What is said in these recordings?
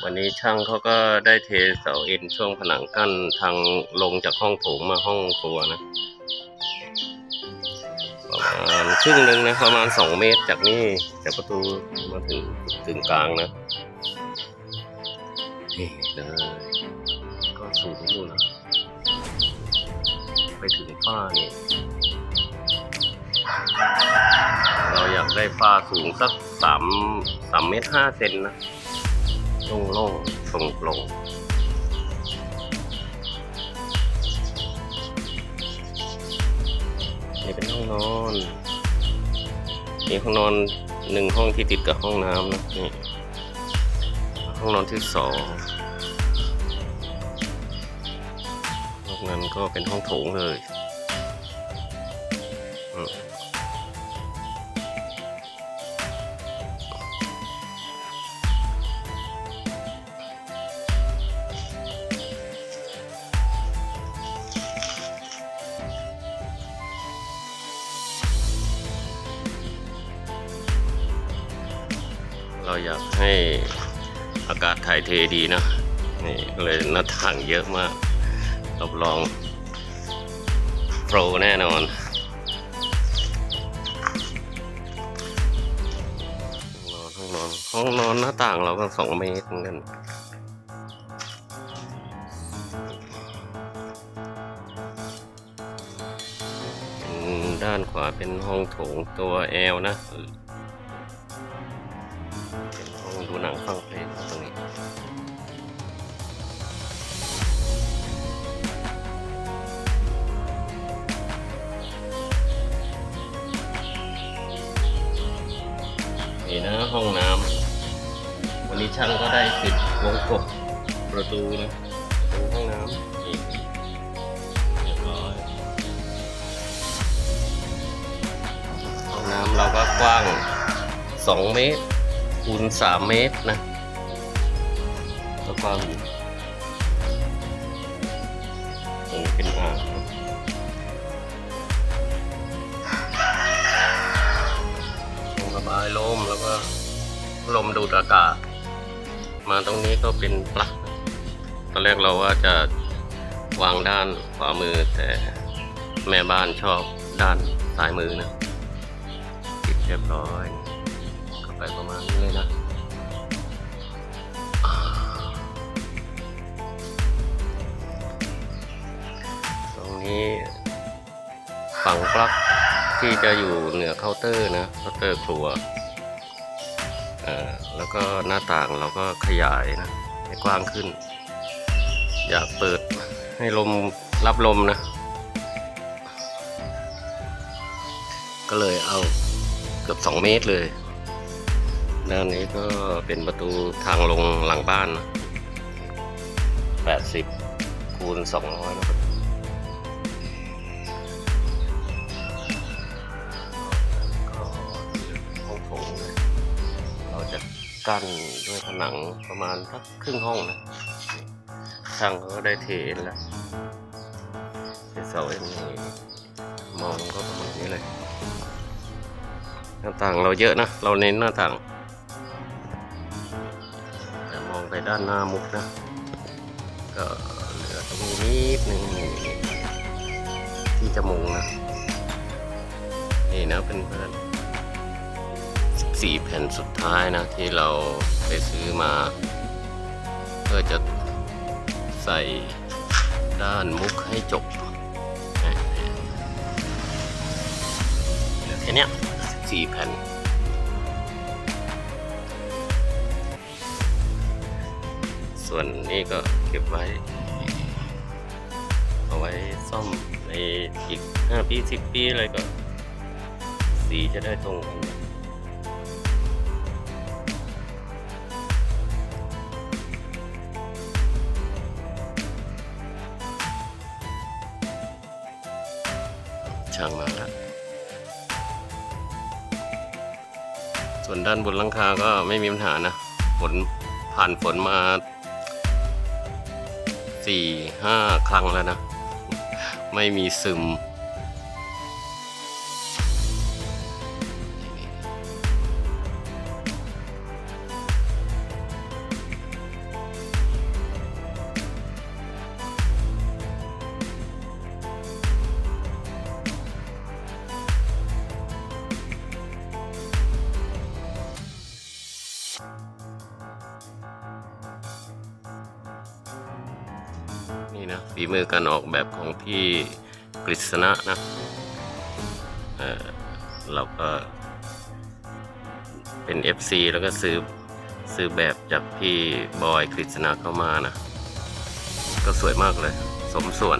วันนี้ช่างเขาก็ได้เทเสาเอ็นช่วงผนังกั้นทางลงจากห้องโถงมาห้องครัวนะ ประมาณครึ่งหนึ่งนะประมาณสองเมตรจากนี่จากประตูมาถึงถึงกลางนะนี่เลยก็สูงอยู่นะไปถึงฝ้านี่เราอยากได้ฝ้าสูงสักสามสามเมตรห้าเซนนะ โล่งๆตรงตรงๆนี่เป็นห้องนอนนี่ห้องนอนหนึ่งห้องที่ติดกับห้องน้ำนะนี่ห้องนอนที่สองนอกนั้นก็เป็นห้องโถงเลยอืม เราอยากให้อากาศถ่ายเทดีนะนี่ก็เลยหน้าต่างเยอะมากรับรองโปรแน่นอนห้องนอนห้องนอนห้องนอนหน้าต่างเราก็สองเมตรเหมือนกันด้านขวาเป็นห้องโถงตัวแอลนะ ช่างก็ได้ติดวงกบประตูนะประตูห้องน้ำนี่เรียบร้อยห้องน้ำเราก็กว้าง 2 เมตรคูณ3 เมตรนะก็กว้างอยู่ตรงนี้เป็นอ่างนะช่องระบายลมแล้วก็ลมดูดอากาศ มาตรงนี้ก็เป็นปลั๊กตอนแรกเราว่าจะวางด้านขวามือแต่แม่บ้านชอบด้านซ้ายมือนะปิดเรียบร้อยก็ไปประมาณนี้เลยนะตรงนี้ฝังปลั๊กที่จะอยู่เหนือเคาน์เตอร์นะเคาน์เตอร์ครัวอ่า แล้วก็หน้าต่างเราก็ขยายนะให้กว้างขึ้น อยากเปิดให้ลมรับลมนะ ก็เลยเอาเกือบ 2 เมตรเลย ด้านนี้ก็เป็นประตูทางลงหลังบ้านนะ80คูณ200นะครับ กั้นด้วยผนังประมาณสักครึ่งห้องนะช่างเขาก็ได้เทแล้วเป็นเสาเอ็นมองก็ประมาณนี้เลย หน้าต่างเราเยอะนะ เราเน้นหน้าต่างแต่มองไปด้านหน้ามุกนะ ก็เหลือตรงนี้นิดหนึ่งที่จะมุงนะ นี่นะเป็นเพื่อน 14แผ่นสุดท้ายนะที่เราไปซื้อมา เพื่อจะใส่ด้านมุกให้จบเหลือแค่นี้สี่แผ่นส่วนนี้ก็เก็บไว้ เอาไว้ซ่อมในอีกห้าปีสิบปีอะไรก็ สีจะได้ตรงกันางมาแล้วส่วนด้านบนหลังคาก็ไม่มีปัญหานะฝนผ่านฝนมาสี่ห้าครั้งแล้วนะ ไม่มีซึม นี่นะฝีมือการออกแบบของพี่กฤษณะนะเออเราก็เป็น FC แล้วก็ซื้อซื้อแบบจากพี่บอยกฤษณะเข้ามานะ ก็สวยมากเลย สมส่วน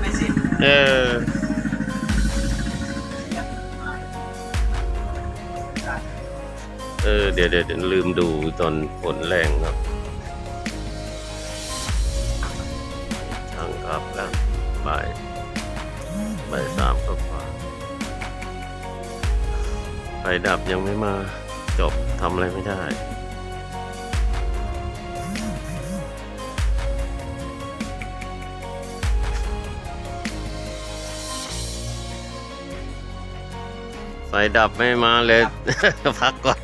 ไม่สิ้นเออ เออเดี๋ยวเดี๋ยวเดี๋ยวลืมดูตอนฝนแรงครับช่างครับแล้วบ่ายบ่ายสามก็กว่าไฟดับยังไม่มาจบทำอะไรไม่ได้ไฟดับไม่มาเลย พักก่อน